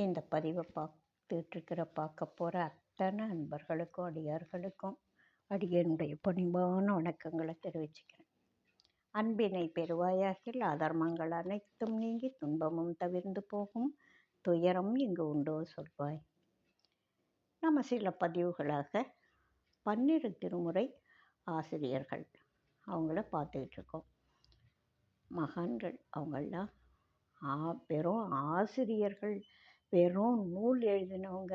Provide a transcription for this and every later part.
இந்த பதிவை பார்த்துட்ருக்கிற பார்க்க போகிற அத்தனை அன்பர்களுக்கும் அடியார்களுக்கும் அடியனுடைய பணிவான வணக்கங்களை தெரிவிச்சுக்கிறேன். அன்பினை பெறுவாயாகில் அதர்மங்கள் அனைத்தும் நீங்கி துன்பமும் தவிர்ந்து போகும் துயரம் இங்கு உண்டோ சொல்வாய். நம்ம சில பதிவுகளாக பன்னிரு திருமுறை ஆசிரியர்கள் அவங்கள பார்த்துக்கிட்டு இருக்கோம் மகான்கள் அவங்களாம் ஆ பெரும் ஆசிரியர்கள் வெறும் நூல் எழுதினவங்க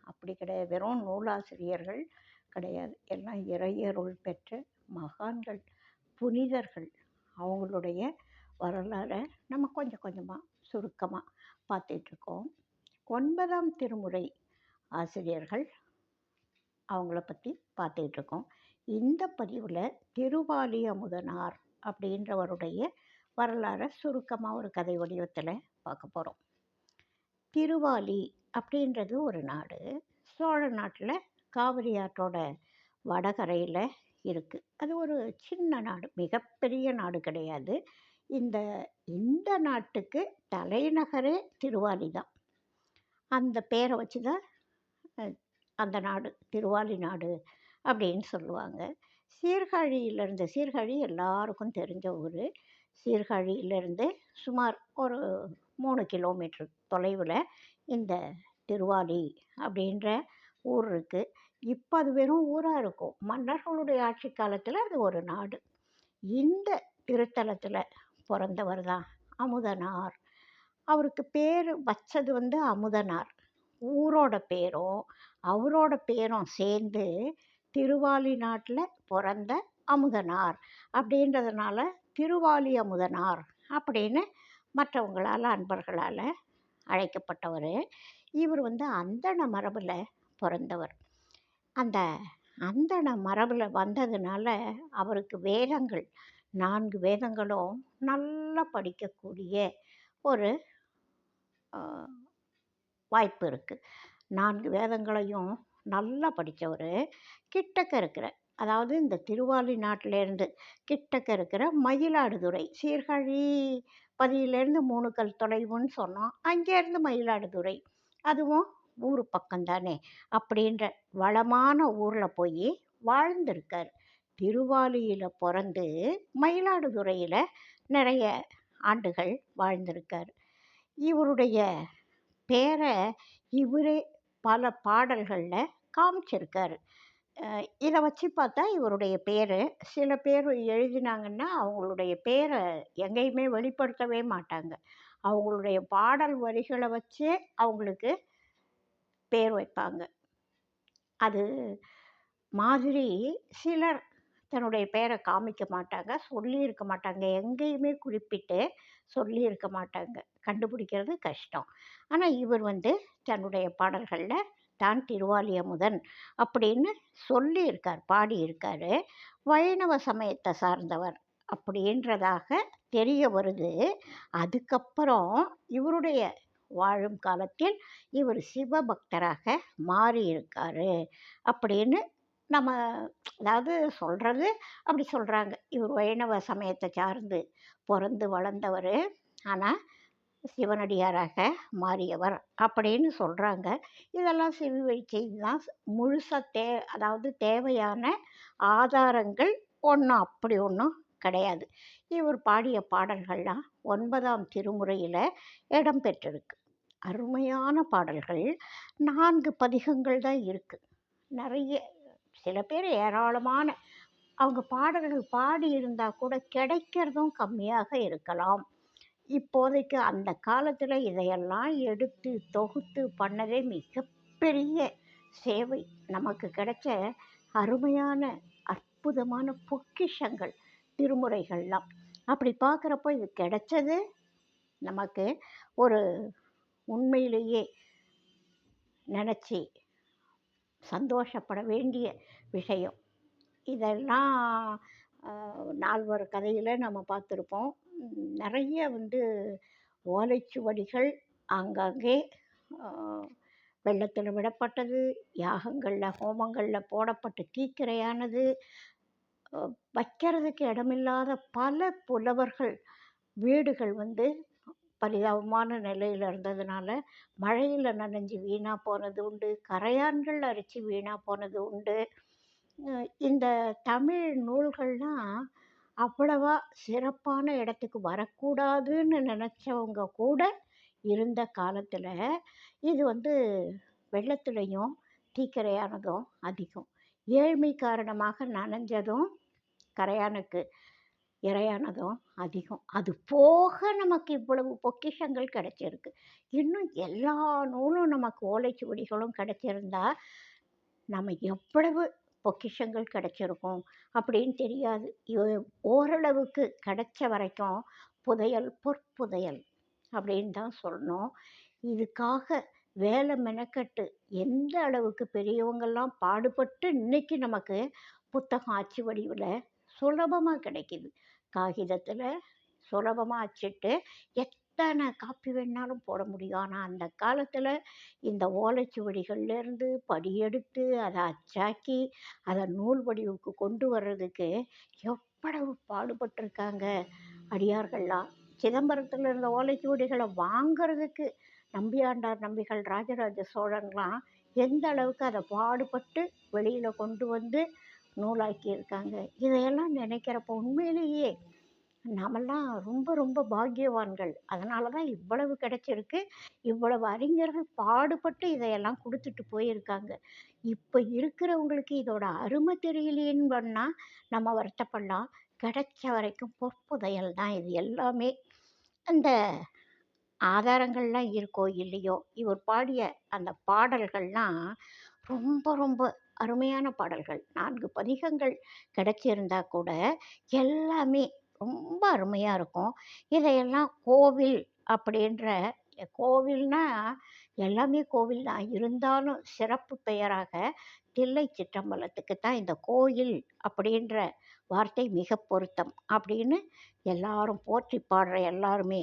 அப்படி கிடையாது. வெறும் நூலாசிரியர்கள் கிடையாது. எல்லாம் இறையருள் பெற்ற மகான்கள் புனிதர்கள். அவங்களுடைய வரலாறை நம்ம கொஞ்சம் கொஞ்சமாக சுருக்கமாக பார்த்துட்ருக்கோம். ஒன்பதாம் திருமுறை ஆசிரியர்கள் அவங்கள பற்றி பார்த்துட்ருக்கோம். இந்த பதிவில் திருவாலி அமுதனார் அப்படின்றவருடைய வரலாறை சுருக்கமாக ஒரு கதை வடிவத்தில் பார்க்க போகிறோம் திருவாலி அப்படின்றது ஒரு நாடு. சோழ நாட்டில் காவிரி ஆற்றோட வடகரையில் இருக்குது அது ஒரு சின்ன நாடு மிகப்பெரிய நாடு கிடையாது. இந்த இந்த நாட்டுக்கு தலைநகரே திருவாலி தான். அந்த பேரை வச்சு தான் அந்த நாடு திருவாலி நாடு அப்படின்னு சொல்லுவாங்க. சீர்காழியிலேருந்து சீர்காழி எல்லாருக்கும் தெரிஞ்ச ஊர். சீர்காழியிலேருந்து சுமார் ஒரு மூணு கிலோமீட்டர் தொலைவில் இந்த திருவாலி அப்படின்ற ஊர் இருக்குது இப்போ அது வெறும் ஊராக இருக்கும். மன்னர்களுடைய ஆட்சி காலத்தில் அது ஒரு நாடு. இந்த திருத்தலத்தில் பிறந்தவர் தான் அமுதனார். அவருக்கு பேர் வச்சது வந்து அமுதனார். ஊரோட பேரும் அவரோட பேரும் சேர்ந்து திருவாலி நாட்டில் பிறந்த அமுதனார். அப்படின்றதுனால திருவாலி அமுதனார் அப்படின்னு மற்றவங்களால் அன்பர்களால் அழைக்கப்பட்டவர். இவர் வந்து அந்தண மரபில் பிறந்தவர். அந்த அந்தண மரபில் வந்ததுனால அவருக்கு வேதங்கள் நான்கு வேதங்களும் நல்லா படிக்கக்கூடிய ஒரு வாய்ப்பு இருக்குது நான்கு வேதங்களையும் நல்லா படித்தவர் கிட்டக்க இருக்கிற அதாவது இந்த திருவாலி நாட்டிலேருந்து கிட்டக்க இருக்கிற மயிலாடுதுறை சீர்காழி பதியிலேருந்து மூணு கல் தொலைவுன்னு சொன்னோம். அங்கேருந்து மயிலாடுதுறை. அதுவும் ஊர் பக்கம்தானே? அப்படின்ற வளமான ஊரில் போய் வாழ்ந்திருக்கார். திருவாலியில் பிறந்து மயிலாடுதுறையில் நிறைய ஆண்டுகள் வாழ்ந்திருக்கார். இவருடைய பேரை இவரே பல பாடல்களில் காமிச்சிருக்கார். இதை வச்சு பார்த்தா இவருடைய பேர். சில பேர் எழுதினாங்கன்னா அவங்களுடைய பேரை எங்கேயுமே வெளிப்படுத்தவே மாட்டாங்க. அவங்களுடைய பாடல் வரிகளை வச்சே அவங்களுக்கு பேர் வைப்பாங்க. அது மாதிரி சிலர் தன்னுடைய பேரை காமிக்க மாட்டாங்க சொல்லியிருக்க மாட்டாங்க. எங்கேயுமே குறிப்பிட்டு சொல்லியிருக்க மாட்டாங்க. கண்டுபிடிக்கிறது கஷ்டம். ஆனால் இவர் வந்து தன்னுடைய பாடல்களில் தான் திருவாலியமுதன் அப்படின்னு சொல்லியிருக்கார் பாடியிருக்கார் வைணவ சமயத்தை சார்ந்தவர். அப்படின்றதாக தெரிய வருது. அதுக்கப்புறம் இவருடைய வாழும் காலத்தில் இவர் சிவபக்தராக மாறியிருக்காரு அப்படின்னு நம்ம அதாவது சொல்கிறது அப்படி சொல்கிறாங்க இவர் வைணவ சமயத்தை சார்ந்து பிறந்து வளர்ந்தவர். ஆனால் சிவனடியாராக மாறியவர் அப்படின்னு சொல்கிறாங்க இதெல்லாம் செவி செய்தி தான் முழுசாக தே அதாவது தேவையான ஆதாரங்கள் ஒன்றும் அப்படி ஒன்றும் கிடையாது. இவர் பாடிய பாடல்கள்லாம் ஒன்பதாம் திருமுறையில் இடம் பெற்றிருக்கு. அருமையான பாடல்கள். நான்கு பதிகங்கள் தான் இருக்குது நிறைய சில பேர் ஏராளமான அவங்க பாடல்கள் பாடி இருந்தால் கூட கிடைக்கிறதும் கம்மியாக இருக்கலாம். இப்போதைக்கு அந்த காலத்தில் இதையெல்லாம் எடுத்து தொகுத்து பண்ணதே மிகப்பெரிய சேவை. நமக்கு கிடைச்ச அருமையான அற்புதமான பொக்கிஷங்கள் திருமுறைகள்லாம். அப்படி பார்க்குறப்போ இது கிடைச்சது நமக்கு ஒரு உண்மையிலேயே நினச்சி சந்தோஷப்பட வேண்டிய விஷயம். இதெல்லாம் நால்வர் கதையில் நம்ம பார்த்துருப்போம். நிறைய வந்து ஓலைச்சுவடிகள் ஆங்காங்கே வெள்ளத்தில் விடப்பட்டது யாகங்களில் ஹோமங்களில் போடப்பட்டு தீக்கிரையானது வைக்கிறதுக்கு இடமில்லாத பல புலவர்கள் வீடுகள் வந்து பரிதாபமான நிலையில் இருந்ததுனால மழையில் நனைஞ்சு வீணாக போனது உண்டு கரையான்கள் அரிச்சு வீணாக போனது உண்டு. இந்த தமிழ் நூல்கள்லாம் அவ்வளவா சிறப்பான இடத்துக்கு வரக்கூடாதுன்னு நினச்சவங்க கூட இருந்த காலத்தில் இது வந்து வெள்ளத்துலேயும் தீக்கிரையானதும் அதிகம். ஏழ்மை காரணமாக நனைஞ்சதும் கரையானுக்கு இரையானதும் அதிகம். அது போக நமக்கு இவ்வளவு பொக்கிஷங்கள் கிடைச்சிருக்கு. இன்னும் எல்லா நூலும் நமக்கு ஓலைச்சுவடிகளும் கிடைச்சிருந்தா நம்ம எவ்வளவு பொக்கிஷங்கள் கிடச்சிருக்கும் அப்படின்னு தெரியாது. ஓரளவுக்கு கிடைச்ச வரைக்கும் புதையல் பொற்புதையல் அப்படின்னு தான் சொல்லணும். இதுக்காக வேலை மெனக்கட்டு எந்த அளவுக்கு பெரியவங்கள்லாம் பாடுபட்டு இன்னைக்கு நமக்கு புத்தகம் அச்சு வடிவில் சுலபமாக கிடைக்கிது. காகிதத்தில் சுலபமாக அச்சிட்டு எத்தனை காப்பி வேணாலும் போட முடியும். ஆனால் அந்த காலத்தில் இந்த ஓலைச்சுவடிகள்லேருந்து படியெடுத்து அதை அச்சாக்கி அதை நூல் வடிவுக்கு கொண்டு வர்றதுக்கு எவ்வளவு பாடுபட்டிருக்காங்க அடியார்கள்லாம். சிதம்பரத்தில் இருந்த ஓலைச்சுவடிகளை வாங்கிறதுக்கு நம்பியாண்டார் நம்பிகள் ராஜராஜ சோழன்லாம் எந்த அளவுக்கு அதை பாடுபட்டு வெளியில் கொண்டு வந்து நூலாக்கி இருக்காங்க இதையெல்லாம் நினைக்கிறப்ப உண்மையிலேயே நாமெல்லாம் ரொம்ப ரொம்ப பாக்கியவான்கள். அதனால தான் இவ்வளவு கிடச்சிருக்கு. இவ்வளவு அறிஞர்கள் பாடுபட்டு இதையெல்லாம் கொடுத்துட்டு போயிருக்காங்க. இப்போ இருக்கிறவங்களுக்கு இதோட அருமை தெரியலையேன்னு பண்ணால் நம்ம வருத்தப்படலாம். கிடைச்ச வரைக்கும் பொற்புதையல் தான் இது எல்லாமே. அந்த ஆதாரங்கள்லாம் இருக்கோ இல்லையோ இவர் பாடிய அந்த பாடல்கள்லாம் ரொம்ப ரொம்ப அருமையான பாடல்கள். நான்கு பதிகங்கள் கிடைச்சிருந்தா கூட எல்லாமே ரொம்ப அருமையாக இருக்கும். இதையெல்லாம் கோவில் அப்படின்ற கோவில்னா எல்லாமே கோவில் தான். இருந்தாலும் சிறப்பு பெயராக தில்லை சிற்றம்பலத்துக்கு தான் இந்த கோயில் அப்படின்ற வார்த்தை மிக பொருத்தம் அப்படின்னு எல்லாரும் போற்றி பாடுற எல்லாருமே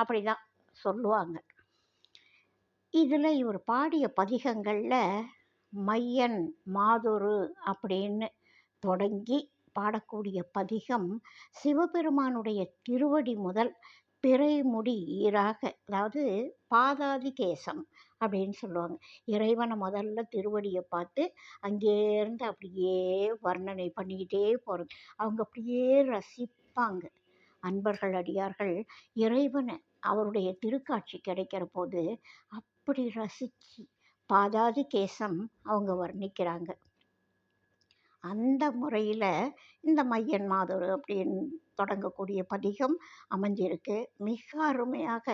அப்படி தான் சொல்லுவாங்க. இதில் இவர் பாடிய பதிகங்களில் மையன் மாதுரு அப்படின்னு தொடங்கி பாடக்கூடிய பதிகம் சிவபெருமானுடைய திருவடி முதல் பிறைமுடி ஈராக அதாவது பாதாதி கேசம் அப்படின்னு சொல்லுவாங்க. இறைவனை முதல்ல திருவடியை பார்த்து அங்கேருந்து அப்படியே வர்ணனை பண்ணிக்கிட்டே போகிறது அவங்க அப்படியே ரசிப்பாங்க. அன்பர்கள் அடியார்கள் இறைவனை அவருடைய திருக்காட்சி கிடைக்கிற போது அப்படி ரசித்து பாதாதி கேசம் அவங்க வர்ணிக்கிறாங்க. அந்த முறையில் இந்த மையன் மாதொரு அப்படின்னு தொடங்கக்கூடிய பதிகம் அமைஞ்சிருக்கு. மிக அருமையாக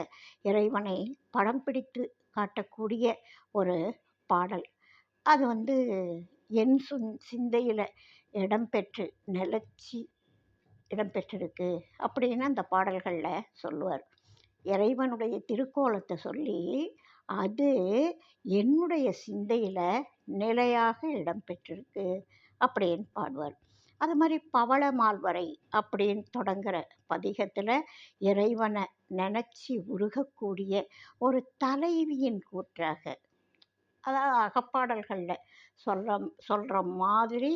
இறைவனை படம் பிடித்து காட்டக்கூடிய ஒரு பாடல். அது வந்து என் சுந் சிந்தையில் இடம்பெற்று நிலச்சி இடம்பெற்றிருக்கு அப்படின்னு அந்த பாடல்களில் சொல்லுவார். இறைவனுடைய திருக்கோலத்தை சொல்லி அது என்னுடைய சிந்தையில் நிலையாக இடம்பெற்றிருக்கு அப்படின்னு பாடுவார். அது மாதிரி பவள மால்வரை அப்படின்னு தொடங்குற பதிகத்தில் இறைவனை நினச்சி உருகக்கூடிய ஒரு தலைவியின் கூற்றாக அதாவது அகப்பாடல்களில் சொல்கிற சொல்கிற மாதிரி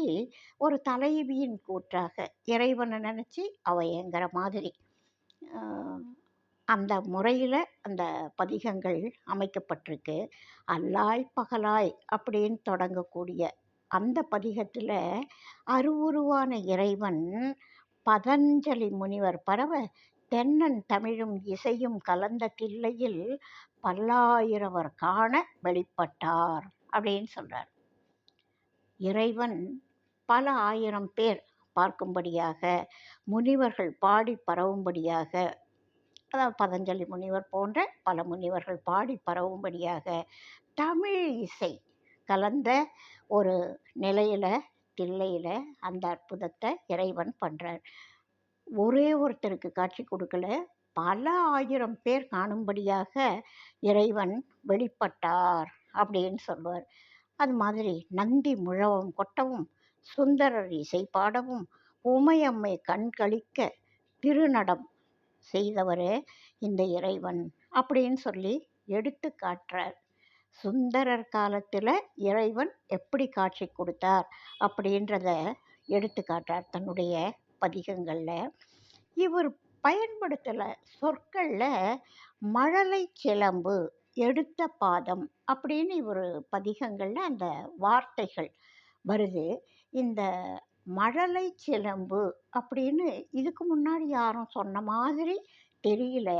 ஒரு தலைவியின் கூற்றாக இறைவனை நினச்சி அவ மாதிரி. அந்த முறையில் அந்த பதிகங்கள் அமைக்கப்பட்டிருக்கு. அல்லாய் பகலாய் அப்படின்னு தொடங்கக்கூடிய அந்த பதிகத்தில் அருவுருவான இறைவன் பதஞ்சலி முனிவர் பரவ தென்னன் தமிழும் இசையும் கலந்த தில்லையில் பல்லாயிரவர் காண வெளிப்பட்டார் அப்படின்னு சொல்கிறார் இறைவன் பல ஆயிரம் பேர் பார்க்கும்படியாக முனிவர்கள் பாடி பரவும்படியாக அதாவது பதஞ்சலி முனிவர் போன்ற பல முனிவர்கள் பாடி பரவும்படியாக தமிழ் இசை கலந்த ஒரு நிலையில் தில்லையில் அந்த அற்புதத்தை இறைவன் பண்ணுறார் ஒரே ஒருத்தருக்கு காட்சி கொடுக்கல. பல ஆயிரம் பேர் காணும்படியாக இறைவன் வெளிப்பட்டார் அப்படின்னு சொல்லுவார். அது மாதிரி நந்தி முழவும் கொட்டவும் சுந்தரர் இசை பாடவும் உமையம்மை கண்களிக்க திருநடம் செய்தவரே இந்த இறைவன் அப்படின்னு சொல்லி எடுத்து காட்டுறார். சுந்தரர் காலத்தில் இறைவன் எப்படி காட்சி கொடுத்தார் அப்படின்றத எடுத்துக்காட்டார் தன்னுடைய பதிகங்களில் இவர் பயன்படுத்தல சொற்களில் மழலை சிலம்பு, எடுத்த பாதம் அப்படின்னு இவர் பதிகங்களில் அந்த வார்த்தைகள் வருது. இந்த மழலை சிலம்பு அப்படின்னு இதுக்கு முன்னாடி யாரும் சொன்ன மாதிரி தெரியல.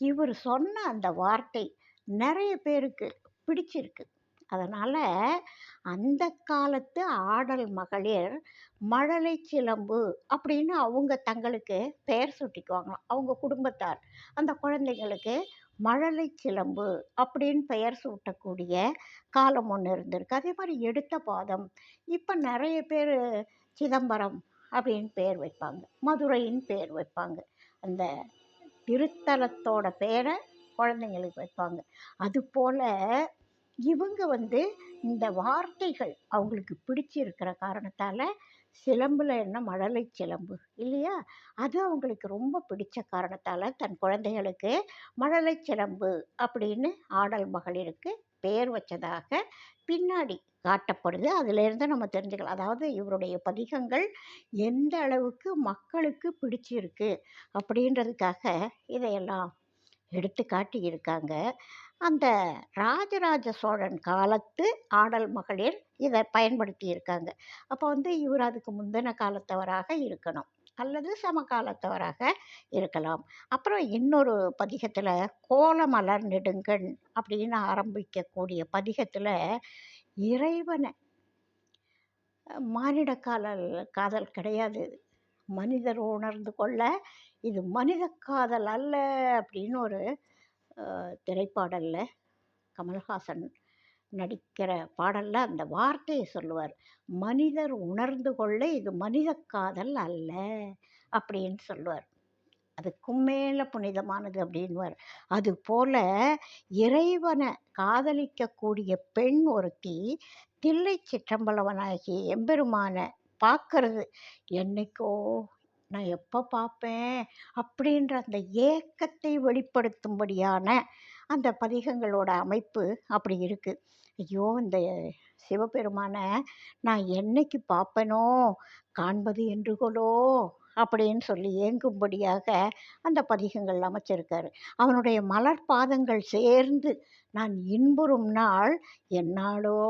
இவர் சொன்ன அந்த வார்த்தை நிறைய பேருக்கு பிடிச்சிருக்கு. அதனால் அந்த காலத்து ஆடல் மகளிர் மழலை சிலம்பு அப்படின்னு அவங்க தங்களுக்கு பெயர் சூட்டிக்குவாங்களாம். அவங்க குடும்பத்தார். அந்த குழந்தைங்களுக்கு மழலை சிலம்பு அப்படின்னு பெயர் சூட்டக்கூடிய காலம் ஒன்று இருந்திருக்கு. அதே மாதிரி எடுத்த பாதம். இப்போ நிறைய பேர் சிதம்பரம் அப்படின்னு பேர் வைப்பாங்க. மதுரைன்னு பேர் வைப்பாங்க. அந்த திருத்தலத்தோட பேரை குழந்தைங்களுக்கு வைப்பாங்க. அதுபோல் இவங்க வந்து இந்த வார்த்தைகள் அவங்களுக்கு பிடிச்சிருக்கிற காரணத்தால் சிலம்பில் என்ன மழலை சிலம்பு இல்லையா? அது அவங்களுக்கு ரொம்ப பிடிச்ச காரணத்தால் தன் குழந்தைகளுக்கு மழலை சிலம்பு அப்படின்னு ஆடல் மகளிருக்கு பெயர் வச்சதாக பின்னாடி காட்டப்படுது. அதிலேருந்து நம்ம தெரிஞ்சுக்கலாம். அதாவது இவருடைய பதிகங்கள் எந்த அளவுக்கு மக்களுக்கு பிடிச்சிருக்கு அப்படின்றதுக்காக இதையெல்லாம் எடுத்து காட்டியிருக்காங்க. அந்த ராஜராஜ சோழன் காலத்து ஆடல் மகளிர் இத பயன்படுத்தியிருக்காங்க. அப்போ வந்து இவர் அதுக்கு முந்தின காலத்தவராக இருக்கணும். அல்லது சமகாலத்தவராக இருக்கலாம். அப்புறம் இன்னொரு பதிகத்தில் கோலமலர் நெடுங்கண் அப்படின்னு ஆரம்பிக்கக்கூடிய பதிகத்தில் இறைவனை மானிட காதல் கிடையாது. மனிதர் உணர்ந்து கொள்ள இது மனித காதல் அல்ல அப்படின்னு ஒரு திரைப்பாடலில் கமல்ஹாசன் நடிக்கிற பாடலில் அந்த வார்த்தையை சொல்லுவார். மனிதர் உணர்ந்து கொள்ள இது மனித காதல் அல்ல அப்படின்னு சொல்லுவார். அதுக்கும் மேலே புனிதமானது அப்படின்னுவார். அதுபோல இறைவனை காதலிக்கக்கூடிய பெண் ஒருத்தி தில்லை சிற்றம்பலவனாகிய எம்பெருமான பார்க்கறது என்னைக்கோ நான் எப்போ பார்ப்பேன் அப்படின்ற அந்த ஏக்கத்தை வெளிப்படுத்தும்படியான அந்த பதிகங்களோட அமைப்பு அப்படி இருக்குது ஐயோ! இந்த சிவபெருமானை நான் என்னைக்கு பார்ப்பேனோ, காண்பது என்றுகொலோ அப்படின்னு சொல்லி ஏங்கும்படியாக அந்த பதிகங்கள் அமைச்சிருக்காரு. அவனுடைய மலர் பாதங்கள் சேர்ந்து நான் இன்புறும் நாள் என்னாளோ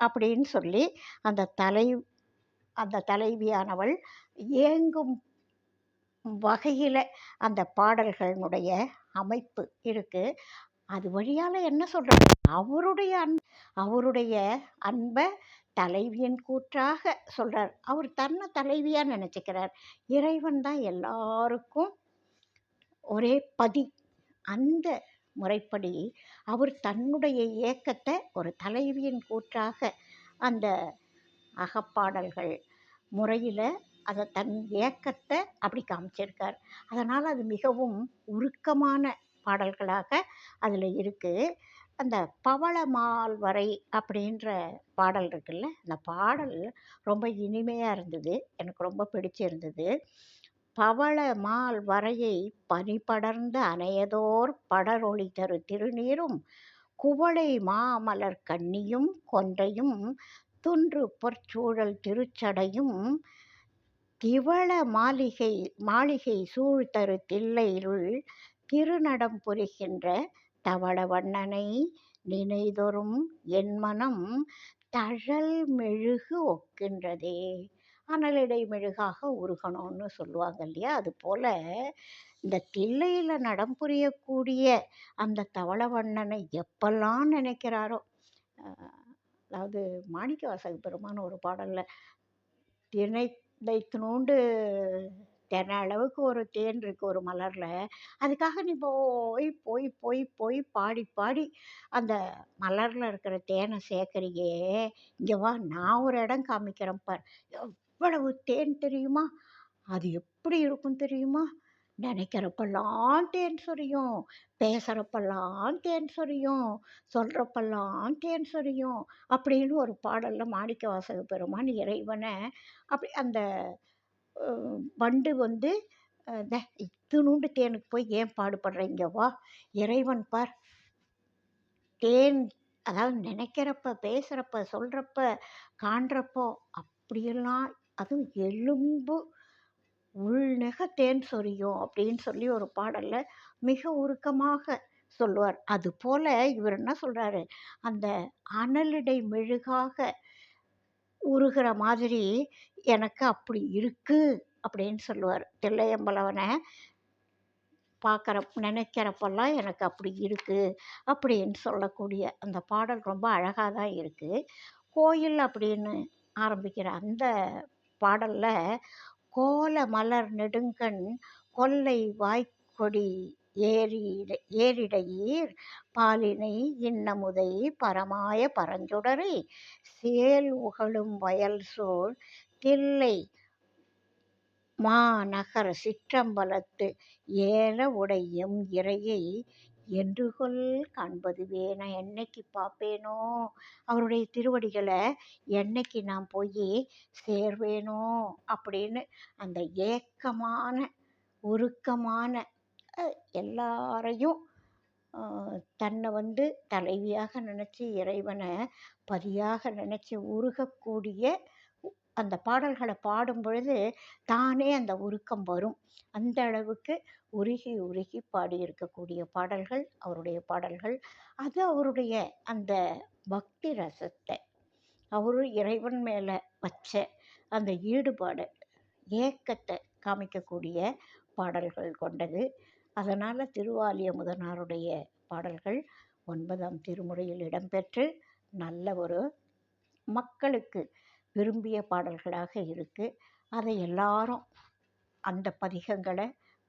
அப்படின்னு சொல்லி அந்த தலை அந்த தலைவியானவள் ஏங்கும் வகையில் அந்த பாடல்களினுடைய அமைப்பு இருக்குது அது வழியால் என்ன சொல்றாரு? அவருடைய அன் அவருடைய அன்ப தலைவியின் கூற்றாக சொல்கிறார் அவர் தன்னை தலைவியாக நினச்சிக்கிறார் இறைவன் தான் எல்லாருக்கும் ஒரே பதி. அந்த முறைப்படி அவர் தன்னுடைய இயக்கத்தை ஒரு தலைவியின் கூற்றாக அந்த அகப்பாடல்கள் முறையில் அதை தன் ஏக்கத்தை அப்படி காமிச்சிருக்கார். அதனால் அது மிகவும் உருக்கமான பாடல்களாக அதில் இருக்குது அந்த பவளமால்வரை அப்படின்ற பாடல் இருக்குல்ல, அந்த பாடல் ரொம்ப இனிமையாக இருந்தது. எனக்கு ரொம்ப பிடிச்சிருந்தது. பவளமால் வரையை பனி படர்ந்த அனையதோர் படரொளி தரு திருநீரும், குவளை மாமலர் கண்ணியும் கொன்றையும், துன்று பொற்சூழல் திருச்சடையும், திவள மாளிகை மாளிகை சூழ்தரு தில்லையுள் திருநடம் புரிகின்ற தவளவண்ணனை நினைதொறும் என் மனம் தழல் மெழுகு ஒக்கின்றதே. அனலிடை மெழுகாக உருகணும்னு சொல்லுவாங்க இல்லையா? அது போல இந்த தில்லையில் நடம் புரியக்கூடிய அந்த தவளவண்ணனை எப்பெல்லாம் நினைக்கிறாரோ, அதாவது அதாவது மாணிக்கவாசக பெருமான் ஒரு பாடலில் தினை இத்துணூண்டு தென அளவுக்கு ஒரு தேன் இருக்குது ஒரு மலரில் அதுக்காக நீ போய், போய், போய், போய் பாடி, பாடி அந்த மலரில் இருக்கிற தேனை சேர்க்குறியே இங்கே வா நான் ஒரு இடம் காமிக்கிறேன் பார். எவ்வளவு தேன் தெரியுமா? அது எப்படி இருக்கும் தெரியுமா? நினைக்கிறப்பெல்லாம் தேன் சொரியும். பேசுகிறப்பெல்லாம் தேன் சொரியும். சொல்கிறப்பெல்லாம் தேன் சொரியும். அப்படின்னு ஒரு பாடலில் மாணிக்க வாசக பெருமான் இறைவனை அப்படி அந்த பண்டு வண்டு வந்து அ தேனுக்கு போய் ஏன் பாடுபடுறீங்க வா. இறைவன் பார்" தேன் அதாவது நினைக்கிறப்ப, பேசுகிறப்ப சொல்கிறப்ப காண்றப்போ அப்படியெல்லாம் அதுவும் எலும்பு உள்நெக தேன் சொரியும் அப்படின்னு சொல்லி ஒரு பாடலில் மிக உருக்கமாக சொல்லுவார். அதுபோல் இவர் என்ன சொல்கிறாரு அந்த அனலிடை மெழுகாக உருகிற மாதிரி எனக்கு அப்படி இருக்குது அப்படின்னு சொல்லுவார். தில்லையம்பலவனை பார்க்குற நினைக்கிறப்பெல்லாம் எனக்கு அப்படி இருக்குது அப்படின்னு சொல்லக்கூடிய அந்த பாடல் ரொம்ப அழகாக தான் இருக்குது கோயில் அப்படின்னு ஆரம்பிக்கிற அந்த பாடலில் கோல மலர் நெடுங்கண் கொல்லை வாய்க்கொடி ஏறிட ஏறிடையீர். பாலினை இன்னமுதை பரமாய பரஞ்சுடரை. சேல் உகழும் வயல் சூழ் தில்லை மாநகர் சிற்றம்பலத்து ஏல உடையும் இறையை என்றுகொல் காண்பதுவே நான் என்னைக்கு பார்ப்பேனோ? அவருடைய திருவடிகளை என்னைக்கு நான் போய் சேர்வேனோ? அப்படின்னு அந்த ஏக்கமான உருக்கமான எல்லாரையும் தன்னை வந்து தலைவியாக நினச்சி இறைவனை பதியாக நினச்சி உருகக்கூடிய அந்த பாடல்களை பாடும் பொழுது தானே அந்த உருக்கம் வரும். அந்த அளவுக்கு உருகி உருகி பாடியிருக்கக்கூடிய பாடல்கள் அவருடைய பாடல்கள் அது அவருடைய அந்த பக்தி ரசத்தை அவரு இறைவன் மேலே வச்ச அந்த ஈடுபாடு ஏக்கத்தை காமிக்கக்கூடிய பாடல்கள் கொண்டது. அதனால் திருவாலிய முதனாருடைய பாடல்கள் ஒன்பதாம் திருமுறையில் இடம்பெற்று நல்ல ஒரு மக்களுக்கு விரும்பிய பாடல்களாக இருக்குது அதை எல்லாரும் அந்த பதிகங்களை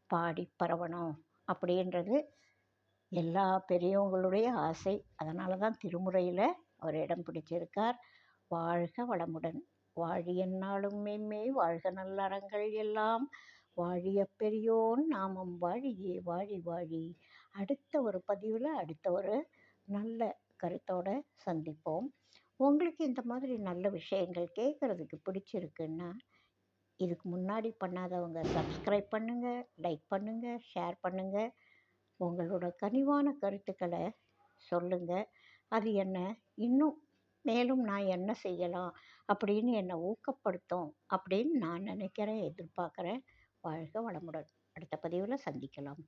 பாடி பரவணும் அப்படின்றது எல்லா பெரியவங்களுடைய ஆசை. அதனால தான் திருமுறையில் அவர் இடம் பிடிச்சிருக்கார். வாழ்க வளமுடன். வாழிய நாளும் மேன்மே வாழ்க நல்லறங்கள் எல்லாம். வாழிய பெரியோன் நாமம் வாழியே வாழி வாழி. அடுத்த ஒரு பதிவில் அடுத்த ஒரு நல்ல கருத்தோடு சந்திப்போம். உங்களுக்கு இந்த மாதிரி நல்ல விஷயங்கள் கேட்குறதுக்கு பிடிச்சிருக்குன்னா இதுக்கு முன்னாடி பண்ணாதவங்க சப்ஸ்கிரைப் பண்ணுங்கள் லைக் பண்ணுங்கள் ஷேர் பண்ணுங்கள் உங்களோட கனிவான கருத்துக்களை சொல்லுங்கள் அது என்ன இன்னும் மேலும் நான் என்ன செய்யலாம் அப்படின்னு என்னை ஊக்கப்படுத்தும் அப்படின்னு நான் நினைக்கிறேன் எதிர்பார்க்குறேன். வாழ்க வளமுடன். அடுத்த பதிவில் சந்திக்கலாம்.